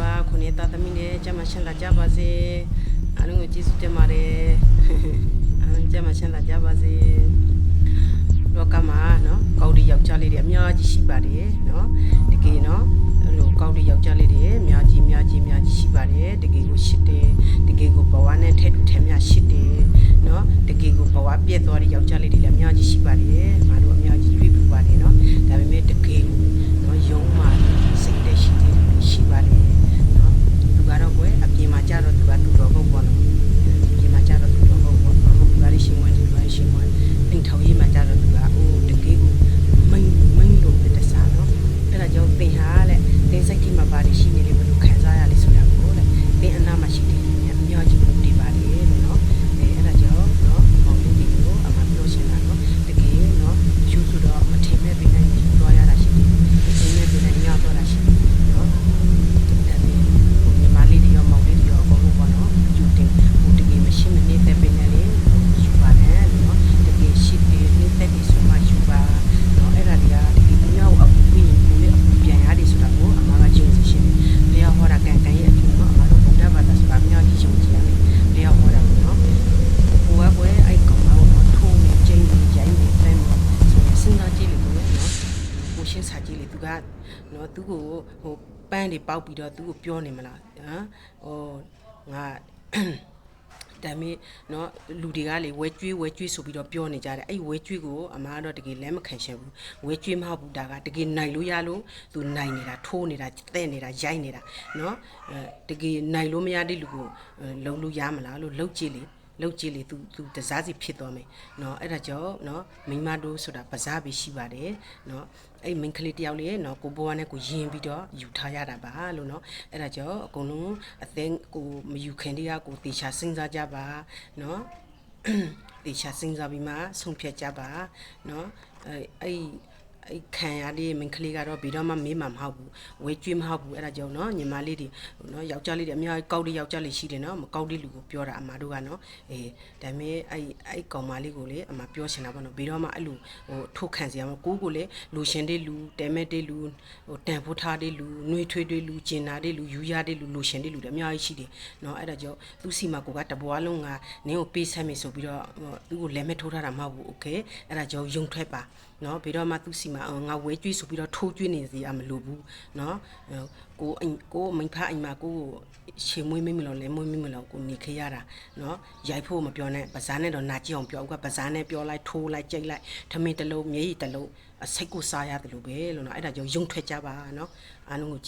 ပါခုနှစ်သားသမီးနဲ့ကျမရှင်းလာကြပါစေအားလုံးကိုကျေးဇူးတင်ပါတယ်အားလုံးကျမရှင်းလာကြပါစေလောကမှာနော်ကောင်းတဲ့ယောက်ျားလေးတွေအများကြီးရှိပါတယ်နော်တကယ်နော်အဲ့လိုကောင်းတဲ့ယောက်ျားလေးတွေအများကြီးအများကြီးအများကြီးရှိပါတယ်တကယ်ကိုရှိတယ်တကယ်ကိုဘဝနဲ့ထက်တူထက်မြရှိတယ်နော်တကယ်ကိုဘဝပြည့်သွားတဲ့ယောက်ျားလေးတွေလည်းအများကြီးရှိပါတယ် အိမ်ထောင်ရေးမှာကြတော့သူကအိုးတကယ်ကိုမိန်မိန်လို့တစားနော်အဲ့ဒါကြောင့်သင်ဟာတဲ့သင်စိတ်ထိမှာပါရှိနေလေ နော်သူ့ကိုဟိုပန်းတွေပေါက်ပြီးတော့သူ့ကိုပြောနေမလားဟမ်ဟိုငါ ဒါပေမဲ့เนาะလူတွေကလေဝဲကျွေးဝဲကျွေးဆိုပြီးတော့ပြောနေကြတယ်အဲ့ဝဲကျွေးကိုအမားတော့တကယ်လက်မခံရှင်ဘူးဝဲကျွေးမဟုတ်ဘူးဒါကတကယ်နိုင်လို့ရလို့သူနိုင်နေတာထိုးနေတာတဲ့နေတာရိုက်နေတာเนาะအဲတကယ်နိုင်လို့မရတဲ့လူကိုလုံလို့ရမလားလို့လှုပ်ကြည့်လေ လှုပ်ကြည့်လေ तू तू တစားစီဖြစ်သွားမယ်เนาะအဲ့ဒါကြောင့်เนาะမိန်းမတို့ဆိုတာပစားပဲရှိပါတယ်เนาะအဲ့မိန်းကလေးတယောက်လေးเนาะကိုဘွားနဲ့ကိုယင်ပြီးတော့ယူထားရတာပါလို့เนาะအဲ့ဒါကြောင့်အကုန်လုံးအသင်းကိုမယူခင်တည်းကကိုတေချာစဉ်းစားကြပါเนาะ တေချာစဉ်းစားပြီးမှဆုံးဖြတ်ကြပါเนาะအဲ့အဲ့ အဲ့ခံရတဲ့မင်းကလေးကတော့ဘယ်တော့မှမေးမှာမဟုတ်ဘူးဝဲကျွေးမဟုတ်ဘူးအဲ့ဒါကြောင့်เนาะညီမလေးတွေเนาะယောက်ျားလေးတွေအများကြီးကောက်တဲ့ယောက်ျားလေးရှိတယ်เนาะမကောက်တဲ့လူကိုပြောတာအမတို့ကเนาะအေးဒါပေမဲ့အဲ့အဲ့ကောင်မလေးကိုလေအမပြောချင်တာပေါ့နော်ဘယ်တော့မှအဲ့လိုဟိုထုတ်ခံစရာမကိုကိုလေလူရှင်တဲ့လူတဲမဲ့တဲ့လူဟိုတန်ဖိုးထားတဲ့လူနှွေးထွေးတဲ့လူကျင်နာတဲ့လူယူရတဲ့လူလူရှင်တဲ့လူတွေအများကြီးရှိတယ်เนาะအဲ့ဒါကြောင့်သူ့စီမှာကိုကတဘွားလုံးကနင်းကိုပေးဆက်မယ်ဆိုပြီးတော့ဟိုသူ့ကိုလက်မဲ့ထိုးထားတာမဟုတ်ဘူးโอเคအဲ့ဒါကြောင့်ယုံထွက်ပါเนาะဘယ်တော့မှသူ့စီ မှာအော်ငါဝဲကျွေးဆိုပြီးတော့ထိုးကျွေးနေစီအမလိုဘူးเนาะကိုအိမ်ကိုမိဖအိမ်မှာကိုကိုရှေမွေးမိမလို့လဲမွေးမိမလို့ကိုနေခရတာเนาะရိုက်ဖို့မပြောနဲ့ပါဇာနဲ့တော့နာကြည့်အောင်ပြောဦးကပါဇာနဲ့ပြောလိုက်ထိုးလိုက်ကြိတ်လိုက်ထမင်းတစ်လုံးမျက်ရည်တစ်လုံးအစိတ်ကိုစားရတယ်လို့ပဲလို့เนาะအဲ့ဒါကြောင့်ယုံထွက်ကြပါเนาะအားလုံးကို